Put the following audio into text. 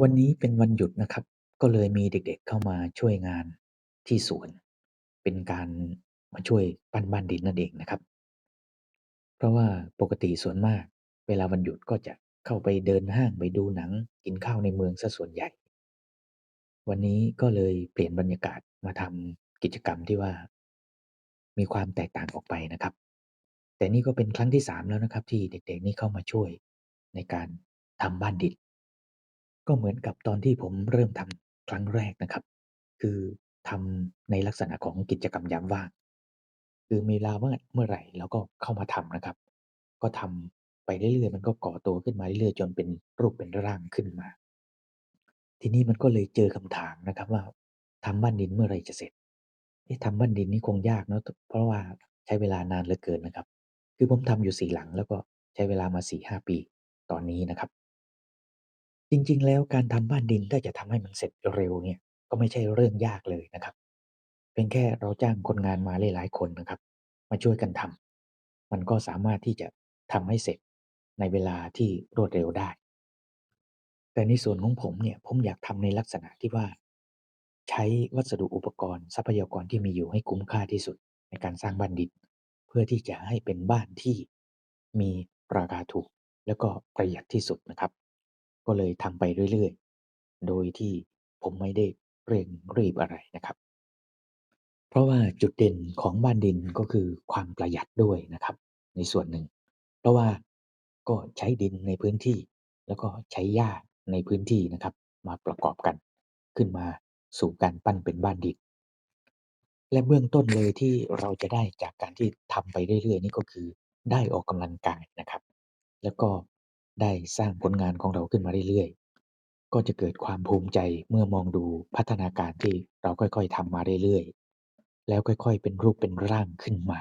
วันนี้เป็นวันหยุดนะครับ ก็เลยมีเด็ก ๆ เข้ามาช่วยงานที่สวน เป็นการมาช่วยปั้นบ้านดินนั่นเองนะครับ เพราะว่าปกติส่วนมาก เวลาวันหยุดก็จะเข้าไปเดินห้างไปดูหนังกินข้าวในเมืองเสียส่วนใหญ่ วันนี้ก็เลยเปลี่ยนบรรยากาศมาทำกิจกรรมที่ว่า มีความแตกต่างออกไปนะครับ แต่นี่ก็เป็นครั้งที่3แล้วนะครับ ที่เด็กๆนี่เข้ามาช่วยในการทำบ้านดิน ก็เหมือนกับตอนที่ผมเริ่มทำครั้งแรกนะครับ คือทำในลักษณะของกิจกรรมยามว่าง คือมีเวลาเมื่อเมื่อไหร่เราก็เข้ามาทำนะครับ ก็ทำไปเรื่อยๆ มันก็ก่อตัวขึ้นมาเรื่อยๆ จนเป็นรูปเป็นร่างขึ้นมา ทีนี้มันก็เลยเจอคำถามนะครับว่าทำบ้านดินเมื่อไหร่จะเสร็จเอ๊ะทำบ้านดินนี่คงยากเนาะเพราะว่าใช้เวลานานเหลือเกินนะครับ คือผมทำอยู่4หลังแล้วก็ใช้เวลามา4-5ปีตอนนี้นะครับ จริง ๆ แล้วการทำบ้านดิน ถ้าจะทำให้มันเสร็จเร็วเนี่ย ก็ไม่ใช่เรื่องยากเลยนะครับ เพียงแค่เราจ้างคนงานมาหลาย ๆ คนนะครับ มาช่วยกันทำ มันก็สามารถที่จะทำให้เสร็จในเวลาที่รวดเร็วได้ แต่ในส่วนของผมเนี่ย ผมอยากทำในลักษณะที่ว่า ใช้วัสดุอุปกรณ์ ทรัพยากรที่มีอยู่ให้คุ้มค่าที่สุดในการสร้างบ้านดิน เพื่อที่จะให้เป็นบ้านที่มีราคาถูก แล้วก็ประหยัดที่สุดนะครับ ก็เลยทำไปเรื่อย ๆ โดยที่ผมไม่ได้เร่งรีบอะไรนะครับ เพราะว่าจุดเด่นของบ้านดิน ก็คือความประหยัดด้วยนะครับ ในส่วนหนึ่ง เพราะว่าก็ใช้ดินในพื้นที่ แล้วก็ใช้หญ้าในพื้นที่นะครับ มาประกอบกัน ขึ้นมาสู่การปั้นเป็นบ้านดิน และเบื้องต้นเลยที่เราจะได้จากการที่ทำไปเรื่อย ๆ นี่ก็คือได้ออกกำลังกายนะครับ แล้วก็ ได้สร้างผลงานของเราขึ้นมาเรื่อย ๆ ก็จะเกิดความภูมิใจเมื่อมองดูพัฒนาการที่เราค่อย ๆทำมาเรื่อย ๆ แล้วค่อย ๆ เป็นรูปเป็นร่างขึ้นมา